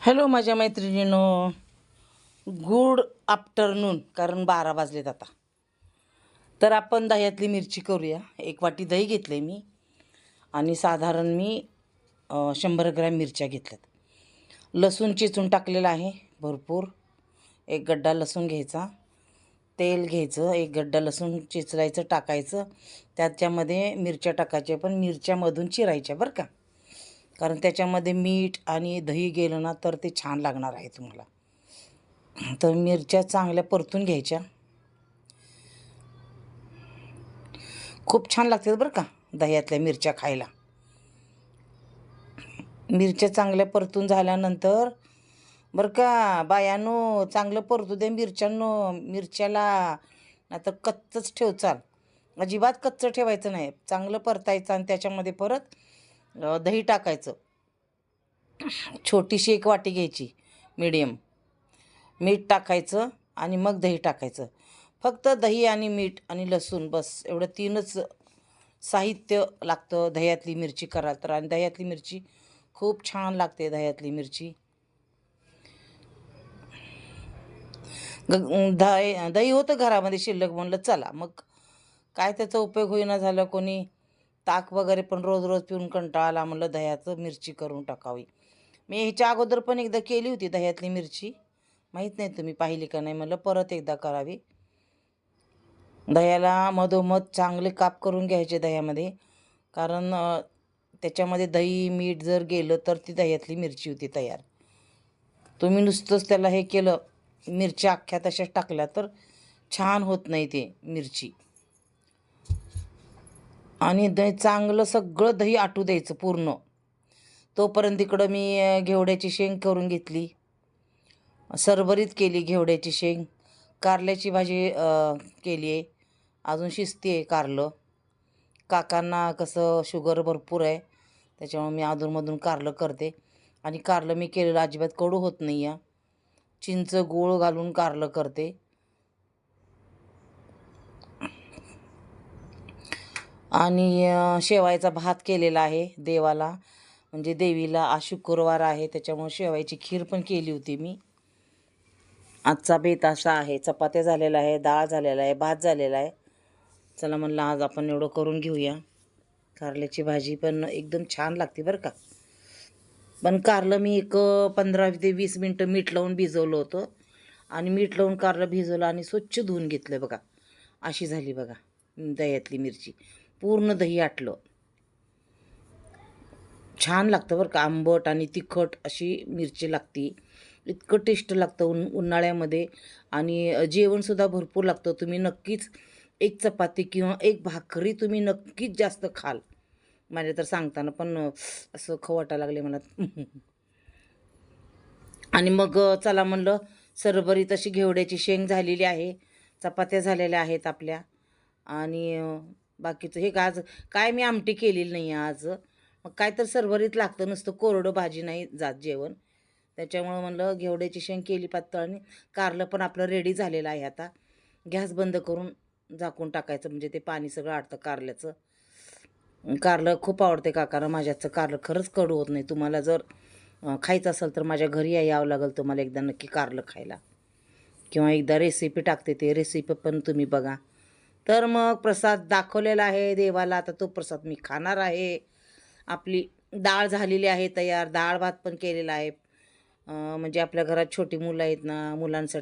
Hello माझ्या मैत्रिणीनो. Good afternoon कारण बारा वाजलेत आता. तर आपण दह्यातली मिरची करूया. एक वाटी दही घेतलं आहे मी. आणि साधारण मी शंभर ग्रॅम मिरच्या घेतल्यात. लसूण चिचून टाकलेलं आहे भरपूर. एक गड्डा लसूण घ्यायचा. तेल घ्यायचं एक गड्डा लसूण चिचरायचं टाकायचं. त्याच्यामध्ये मिरच्या टाकायच्या पण मिरच्यामधून चिरायच्या बरं का. कारण त्याच्यामध्ये मीठ आणि दही गेलं ना तर ते छान लागणार आहे तुम्हाला. तर मिरच्या चांगल्या परतून घ्यायच्या. खूप छान लागतात बरं का दह्यातल्या मिरच्या खायला. मिरच्या चांगल्या परतून झाल्यानंतर बरं का बायानो चांगलं परतू दे मिरच्यांनो मिरच्याला. नाहीतर कच्चंच ठेवचाल अजिबात कच्चं ठेवायचं नाही. चांगलं परतायचं आणि त्याच्यामध्ये परत दही टाकायचं. छोटीशी एक वाटी घ्यायची मीडियम मीठ टाकायचं आणि मग दही टाकायचं. फक्त दही आणि मीठ आणि लसूण बस. एवढं तीनच साहित्य लागतं दह्यातली मिरची करा तर. आणि दह्यातली मिरची खूप छान लागते दह्यातली मिरची. ग दही दही होतं घरामध्ये शिल्लक म्हणलं चला. मग काय त्याचा उपयोग होईना झालं कोणी? ताक वगैरे पण रोज रोज पिऊन कंटाळा आला म्हणलं दह्याचं मिरची करून टाकावी. मी ह्याच्या अगोदर पण एकदा केली होती दह्यातली मिरची. माहीत नाही तुम्ही पाहिली का नाही म्हणलं परत एकदा करावी. दह्याला मधोमध चांगले काप करून घ्यायचे दह्यामध्ये. कारण त्याच्यामध्ये दही मीठ जर गेलं तर ती दह्यातली मिरची होती तयार. तुम्ही नुसतंच त्याला हे केलं मिरच्या अख्ख्या तशाच टाकल्या तर छान होत नाही ते मिरची. आणि दही चांगलं सगळं दही आटू द्यायचं पूर्ण. तोपर्यंत इकडं मी घेवड्याची शेंग करून घेतली. सरभरीत केली घेवड्याची शेंग. कारल्याची भाजी केली आहे. अजून शिजते आहे कारलं. काकांना कसं शुगर भरपूर आहे त्याच्यामुळे मी अधूनमधून कारलं करते. आणि कारलं मी केलेलं अजिबात कडू होत नाही आहे चिंच गूळ घालून कारलं करते. आणि शेवायचा भात केलेला आहे देवाला. म्हणजे देवीला आज शुक्रवार आहे त्याच्यामुळे शेवायची खीर पण केली होती मी. आजचा बेत असा आहे चपात्या झालेला आहे डाळ झालेला आहे भात झालेला आहे. चला म्हणलं आज आपण एवढं करून घेऊया. कारल्याची भाजी पण एकदम छान लागते बरं का. पण कारलं मी एक पंधरा ते वीस मिनटं मीठ लावून भिजवलं होतं. आणि मीठ लावून कारलं भिजवलं आणि स्वच्छ धुवून घेतलं बघा. अशी झाली बघा दह्यातली मिरची. पूर्ण दही आटलं. छान लागतं बरं का आंबट आणि तिखट अशी मिरची लागती. इतकं टेस्ट लागतं उन उन्हाळ्यामध्ये. आणि जेवणसुद्धा भरपूर लागतं. तुम्ही नक्कीच एक चपाती किंवा एक भाकरी तुम्ही नक्कीच जास्त खाल. माझ्या तर सांगताना पण असं खवाटा लागले मला आणि मग चला म्हणलं सरबरीत अशी घेवड्याची शेंग झालेली आहे. चपात्या झालेल्या आहेत आपल्या. आणि बाकीचं. हे आज काय मी आमटी केलेली नाही आहे आज. मग काय तर सरभरीत लागतं नुसतं कोरडं भाजी नाही जात जेवण. त्याच्यामुळं म्हणलं घेवड्याची शेंग केली पातळ आणि कारलं पण आपलं रेडी झालेलं आहे आता. गॅस बंद करून झाकून टाकायचं म्हणजे ते पाणी सगळं आडतं कारल्याचं. कारलं खूप आवडते काकाना माझ्याचं कारलं खरंच कडू होत नाही. तुम्हाला जर खायचं असेल तर माझ्या घरी या- यावं लागेल तुम्हाला एकदा नक्की कारलं खायला. किंवा एकदा रेसिपी टाकते ते रेसिपी पण तुम्ही बघा. तर मग प्रसाद दाखवलेला आहे देवाला. आता तो प्रसाद मी खाणार आहे. आपली डाळ झालेली आहे तयार. डाळ भात पण केलेला आहे. म्हणजे आपल्या घरात छोटी मुलं आहेत ना मुलांसाठी